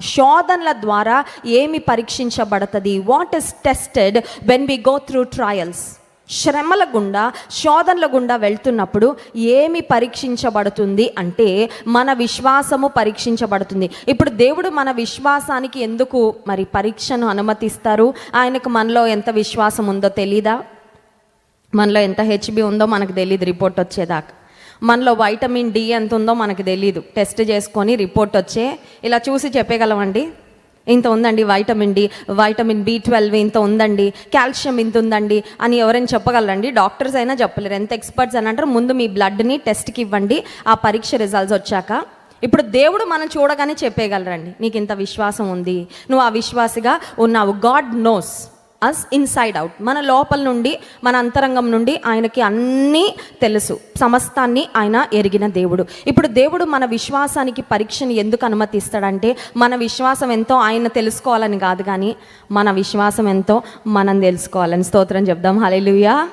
శోధనల ద్వారా ఏమి పరీక్షించబడుతుంది? What is tested when we go through trials శ్రమల గుండా శోధనల గుండా వెళ్తున్నప్పుడు ఏమి పరీక్షించబడుతుంది అంటే మన విశ్వాసము పరీక్షించబడుతుంది. ఇప్పుడు దేవుడు మన విశ్వాసానికి ఎందుకు మరి పరీక్షను అనుమతిస్తారు? ఆయనకు మనలో ఎంత విశ్వాసం ఉందో తెలీదా? మనలో ఎంత హెచ్బి ఉందో మనకు తెలియదు రిపోర్ట్ వచ్చేదాకా. మనలో వైటమిన్ డి ఎంత ఉందో మనకు తెలియదు టెస్ట్ చేసుకొని రిపోర్ట్ వచ్చే. ఇలా చూసి చెప్పగలమండి? ఇంత ఉందండి vitamin D vitamin B twelve ఇంత ఉందండి కాల్షియం ఇంత ఉందండి అని ఎవరైనా చెప్పగలరండి? డాక్టర్స్ అయినా చెప్పలేరు. ఎంత ఎక్స్పర్ట్స్ అని అంటారు? ముందు మీ బ్లడ్ని టెస్ట్కి ఇవ్వండి. ఆ పరీక్ష రిజల్ట్స్ వచ్చాక. ఇప్పుడు దేవుడు మనం చూడగానే చెప్పేయగలరండి నీకు ఇంత విశ్వాసం ఉంది. నువ్వు ఆ విశ్వాసిగా ఉన్నావు. God knows us inside out మన లోపల నుండి మన అంతరంగం నుండి ఆయనకి అన్నీ తెలుసు. సమస్తాన్ని ఆయన ఎరిగిన దేవుడు. ఇప్పుడు దేవుడు మన విశ్వాసానికి పరీక్షని ఎందుకు అనుమతిస్తాడంటే మన విశ్వాసం ఎంతో ఆయన తెలుసుకోవాలని కాదు కానీ మన విశ్వాసం ఎంతో మనం తెలుసుకోవాలని. స్తోత్రం చెప్దాం. హల్లెలూయా.